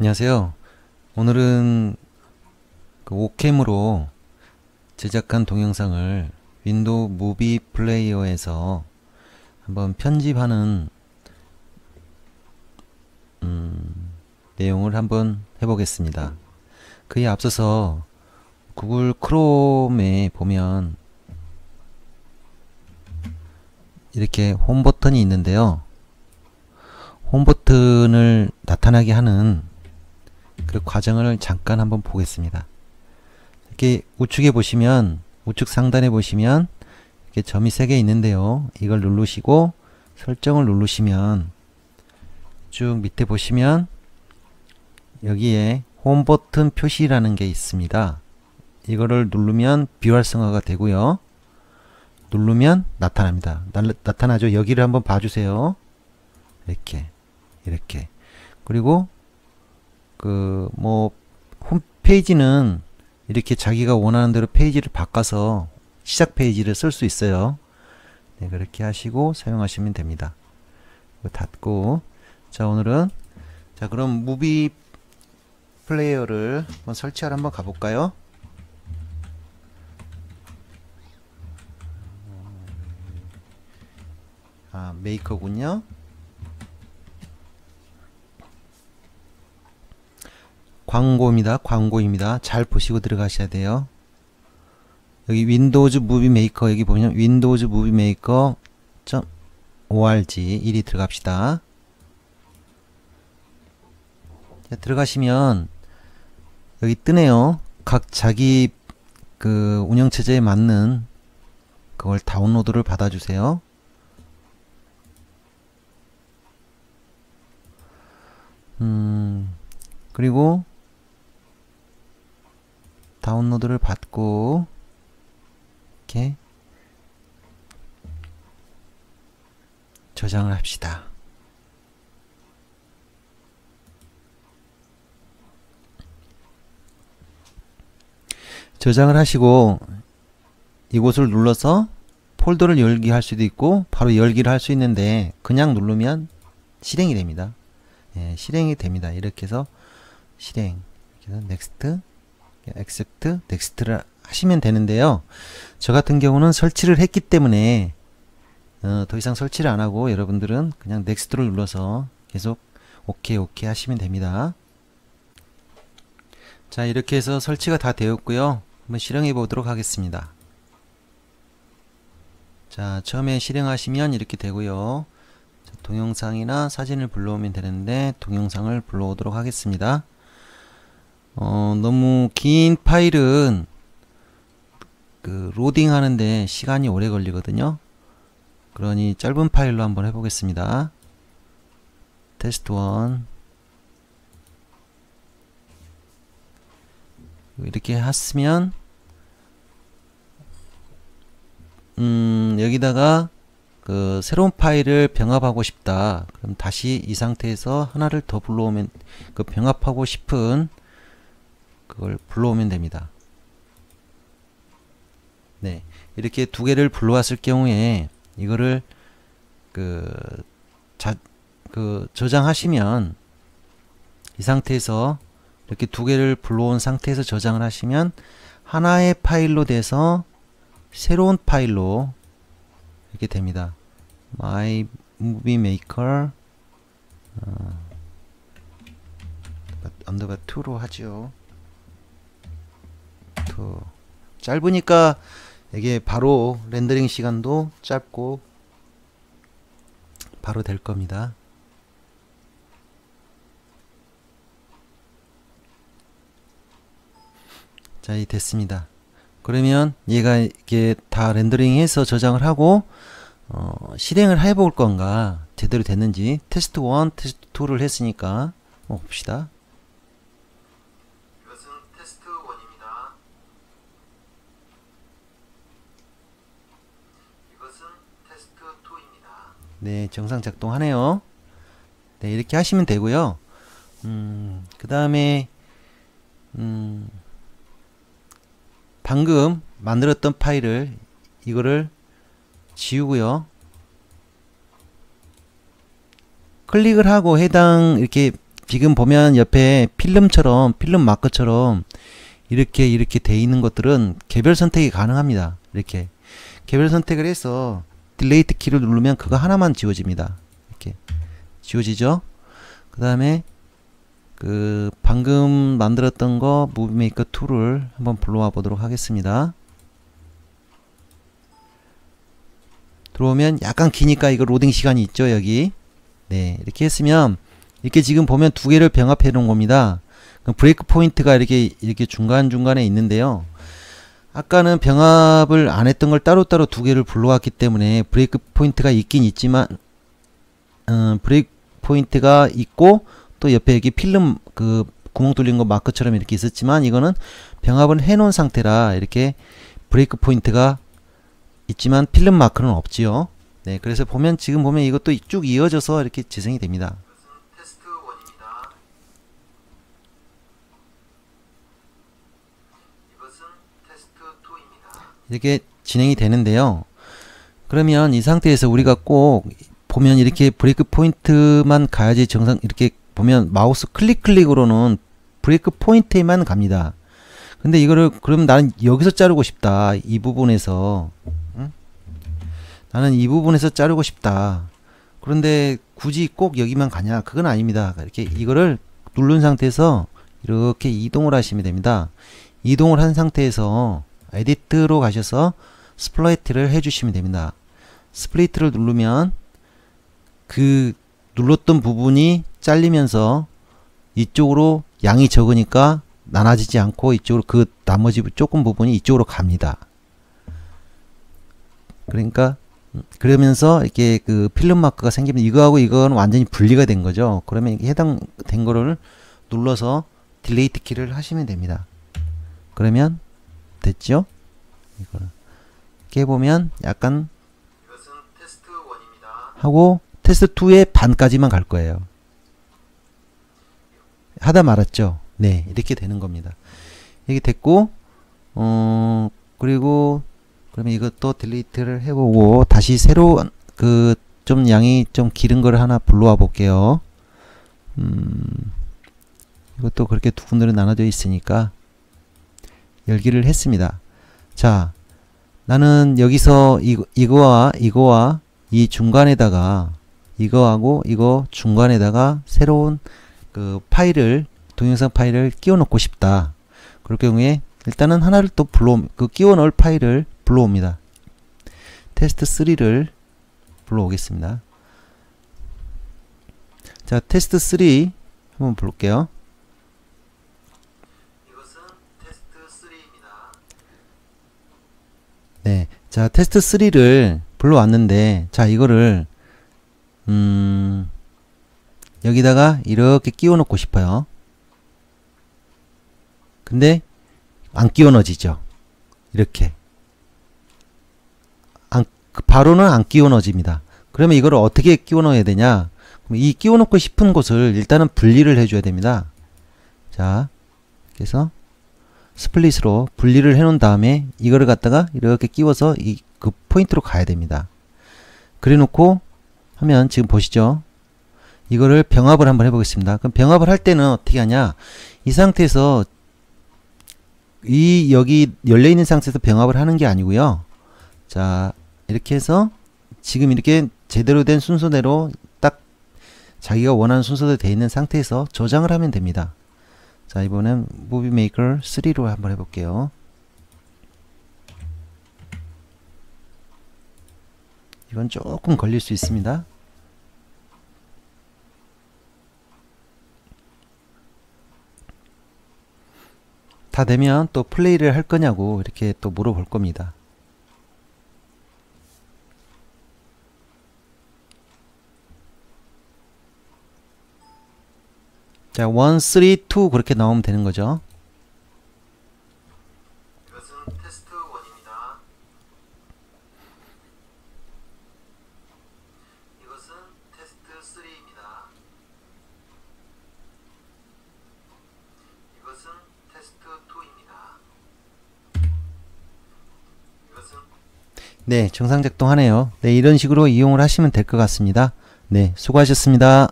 안녕하세요. 오늘은 그 오캠으로 제작한 동영상을 윈도우 무비 플레이어에서 한번 편집하는 음, 내용을 한번 해보겠습니다. 그에 앞서서 구글 크롬에 보면 이렇게 홈 버튼이 있는데요. 홈 버튼을 나타나게 하는 그 과정을 잠깐 한번 보겠습니다. 이렇게 우측에 보시면 우측 상단에 보시면 이렇게 점이 3개 있는데요. 이걸 누르시고 설정을 누르시면 쭉 밑에 보시면 여기에 홈 버튼 표시라는 게 있습니다. 이거를 누르면 비활성화가 되고요. 누르면 나타납니다. 나, 나타나죠. 여기를 한번 봐주세요. 이렇게 이렇게 그리고 그 뭐 홈페이지는 이렇게 자기가 원하는 대로 페이지를 바꿔서 시작 페이지를 쓸 수 있어요. 네, 그렇게 하시고 사용하시면 됩니다. 닫고 자 오늘은 자 그럼 무비 플레이어를 한번 설치하러 한번 가볼까요? 아 메이커군요. 광고입니다. 광고입니다. 잘 보시고 들어가셔야 돼요. 여기 윈도우즈 무비 메이커 여기 보면 윈도우즈 무비 메이커 .org 1이 들어갑시다. 자, 들어가시면 여기 뜨네요. 각 자기 그 운영체제에 맞는 그걸 다운로드를 받아주세요. 음, 그리고 다운로드를 받고 이렇게 저장을 합시다. 저장을 하시고 이곳을 눌러서 폴더를 열기 할 수도 있고 바로 열기를 할 수 있는데 그냥 누르면 실행이 됩니다. 예, 실행이 됩니다. 이렇게 해서 실행 이렇게 해서 넥스트 accept, next를 하시면 되는데요. 저 같은 경우는 설치를 했기 때문에 어, 더 이상 설치를 안 하고 여러분들은 그냥 넥스트를 눌러서 계속 오케이 오케이 하시면 됩니다. 자 이렇게 해서 설치가 다 되었고요. 한번 실행해 보도록 하겠습니다. 자 처음에 실행하시면 이렇게 되고요. 자, 동영상이나 사진을 불러오면 되는데 동영상을 불러오도록 하겠습니다. 어, 너무 긴 파일은 그 로딩 하는데 시간이 오래 걸리거든요. 그러니 짧은 파일로 한번 해보겠습니다. 테스트 1 이렇게 했으면 음, 여기다가 그 새로운 파일을 병합하고 싶다. 그럼 다시 이 상태에서 하나를 더 불러오면 그 병합하고 싶은 그걸 불러오면 됩니다. 네. 이렇게 두 개를 불러왔을 경우에 이거를 그, 자, 그 저장하시면 이 상태에서 이렇게 두 개를 불러온 상태에서 저장을 하시면 하나의 파일로 돼서 새로운 파일로 이렇게 됩니다. My Movie Maker 어, 언더바 2로 하죠. 그 짧으니까 이게 바로 렌더링 시간도 짧고 바로 될 겁니다. 자, 이 됐습니다. 그러면 얘가 이게 다 렌더링해서 저장을 하고 어, 실행을 해볼 건가 제대로 됐는지 테스트 1, 테스트 2를 했으니까 한번 봅시다. 네, 정상 작동하네요. 네, 이렇게 하시면 되고요. 음, 그 다음에 음, 방금 만들었던 파일을 이거를 지우고요. 클릭을 하고 해당 이렇게 지금 보면 옆에 필름처럼 필름 마커처럼 이렇게 이렇게 돼 있는 것들은 개별 선택이 가능합니다. 이렇게 개별 선택을 해서 딜레이트 키를 누르면 그거 하나만 지워집니다. 이렇게 지워지죠. 그 다음에 그 방금 만들었던 거 무비메이커 2를 한번 불러와 보도록 하겠습니다. 들어오면 약간 기니까 이거 로딩 시간이 있죠 여기 네 이렇게 했으면 이렇게 지금 보면 두 개를 병합해 놓은 겁니다 브레이크 포인트가 이렇게 이렇게 중간중간에 있는데요 아까는 병합을 안 했던 걸 따로따로 두 개를 불러왔기 때문에 브레이크 포인트가 있긴 있지만 음, 브레이크 포인트가 있고 또 옆에 여기 필름 그 구멍 뚫린 거 마크처럼 이렇게 있었지만 이거는 병합을 해 놓은 상태라 이렇게 브레이크 포인트가 있지만 필름 마크는 없지요. 네, 그래서 보면 지금 보면 이것도 쭉 이어져서 이렇게 재생이 됩니다. 테스트 1입니다. 이것은 테스트 2입니다. 이렇게 진행이 되는데요. 그러면 이 상태에서 우리가 꼭 보면 이렇게 브레이크 포인트만 가야지 정상 이렇게 보면 마우스 클릭 클릭으로는 브레이크 포인트에만 갑니다. 근데 이거를 그럼 나는 여기서 자르고 싶다. 이 부분에서 응? 나는 이 부분에서 자르고 싶다. 그런데 굳이 꼭 여기만 가냐? 그건 아닙니다. 이렇게 이거를 누른 상태에서 이렇게 이동을 하시면 됩니다. 이동을 한 상태에서 에디트로 가셔서 스플라이트를 해주시면 됩니다. 스플리트를 누르면 그 눌렀던 부분이 잘리면서 이쪽으로 양이 적으니까 나눠지지 않고 이쪽으로 그 나머지 조금 부분이 이쪽으로 갑니다. 그러니까 그러면서 이렇게 그 필름 마크가 생기면 이거하고 이거는 완전히 분리가 된 거죠. 그러면 해당된 거를 눌러서 딜레이트 키를 하시면 됩니다. 그러면 됐죠? 이거를 이렇게 보면 약간 이것은 테스트 1입니다. 하고 테스트 2의 반까지만 갈 거예요. 하다 말았죠. 네, 이렇게 되는 겁니다. 이게 됐고, 어, 그리고, 그러면 이것도 딜리트를 해보고, 다시 새로, 그, 좀 양이 좀 기른 거를 하나 불러와 볼게요. 음, 이것도 그렇게 두 군데로 나눠져 있으니까, 열기를 했습니다. 자, 나는 여기서 이거, 이거와, 이거와 이 중간에다가, 이거하고 이거 중간에다가 새로운 그 파일을 동영상 파일을 끼워 넣고 싶다. 그럴 경우에 일단은 하나를 또 불러 그 끼워 넣을 파일을 불러옵니다. 테스트 3를 불러오겠습니다. 자, 테스트 3 한번 볼게요. 이것은 테스트 3입니다. 네. 자, 테스트 3를 불러왔는데 자, 이거를 음 여기다가 이렇게 끼워 놓고 싶어요. 근데 안 끼워 넣어지죠. 이렇게. 안, 바로는 안 끼워 넣어집니다. 그러면 이걸 어떻게 끼워 넣어야 되냐? 이 끼워 넣고 싶은 곳을 일단은 분리를 해줘야 됩니다. 자, 그래서 스플릿으로 분리를 해 놓은 다음에 이거를 갖다가 이렇게 끼워서 이 그 포인트로 가야 됩니다. 그래 놓고 하면 지금 보시죠. 이거를 병합을 한번 해보겠습니다. 그럼 병합을 할 때는 어떻게 하냐? 이 상태에서 이 여기 열려 있는 상태에서 병합을 하는 게 아니고요. 자 이렇게 해서 지금 이렇게 제대로 된 순서대로 딱 자기가 원하는 순서대로 되어 있는 상태에서 저장을 하면 됩니다. 자 이번엔 무비 메이커 3로 한번 해볼게요. 이건 조금 걸릴 수 있습니다. 다 되면 또 플레이를 할 거냐고 이렇게 또 물어볼 겁니다. 자, 1, 3, 2 그렇게 나오면 되는 거죠. 이것은 테스트 1입니다. 이것은 테스트 3입니다. 이것은 테스트 2입니다. 이것은 네, 정상 작동하네요. 네, 이런 식으로 이용을 하시면 될 것 같습니다. 네, 수고하셨습니다.